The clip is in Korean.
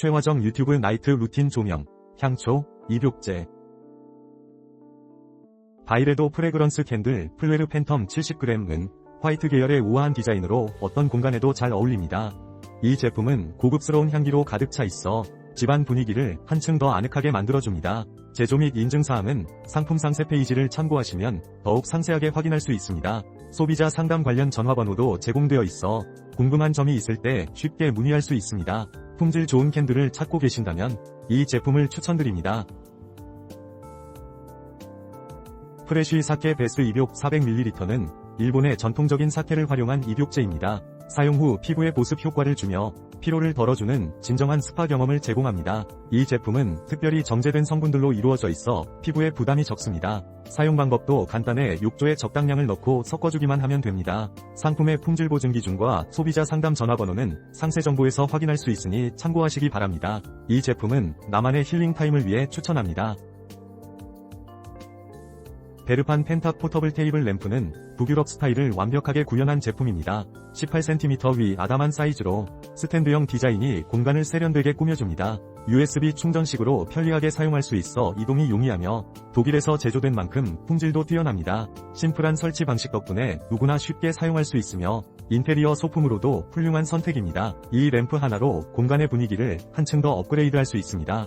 최화정 유튜브 나이트 루틴 조명, 향초, 입욕제. 바이레도 프레그런스 캔들 플레르 팬텀 70g은 화이트 계열의 우아한 디자인으로 어떤 공간에도 잘 어울립니다. 이 제품은 고급스러운 향기로 가득 차 있어 집안 분위기를 한층 더 아늑하게 만들어줍니다. 제조 및 인증사항은 상품 상세 페이지를 참고하시면 더욱 상세하게 확인할 수 있습니다. 소비자 상담 관련 전화번호도 제공되어 있어 궁금한 점이 있을 때 쉽게 문의할 수 있습니다. 품질 좋은 캔들을 찾고 계신다면 이 제품을 추천드립니다. 프레쉬 사케 베스 입욕 400ml는 일본의 전통적인 사케를 활용한 입욕제입니다. 사용 후 피부에 보습 효과를 주며 피로를 덜어주는 진정한 스파 경험을 제공합니다. 이 제품은 특별히 정제된 성분들로 이루어져 있어 피부에 부담이 적습니다. 사용 방법도 간단해 욕조에 적당량을 넣고 섞어주기만 하면 됩니다. 상품의 품질 보증 기준과 소비자 상담 전화번호는 상세 정보에서 확인할 수 있으니 참고하시기 바랍니다. 이 제품은 나만의 힐링 타임을 위해 추천합니다. 베르판 펜타 포터블 테이블 램프는 북유럽 스타일을 완벽하게 구현한 제품입니다. 18cm 위 아담한 사이즈로 스탠드형 디자인이 공간을 세련되게 꾸며줍니다. USB 충전식으로 편리하게 사용할 수 있어 이동이 용이하며 독일에서 제조된 만큼 품질도 뛰어납니다. 심플한 설치 방식 덕분에 누구나 쉽게 사용할 수 있으며 인테리어 소품으로도 훌륭한 선택입니다. 이 램프 하나로 공간의 분위기를 한층 더 업그레이드할 수 있습니다.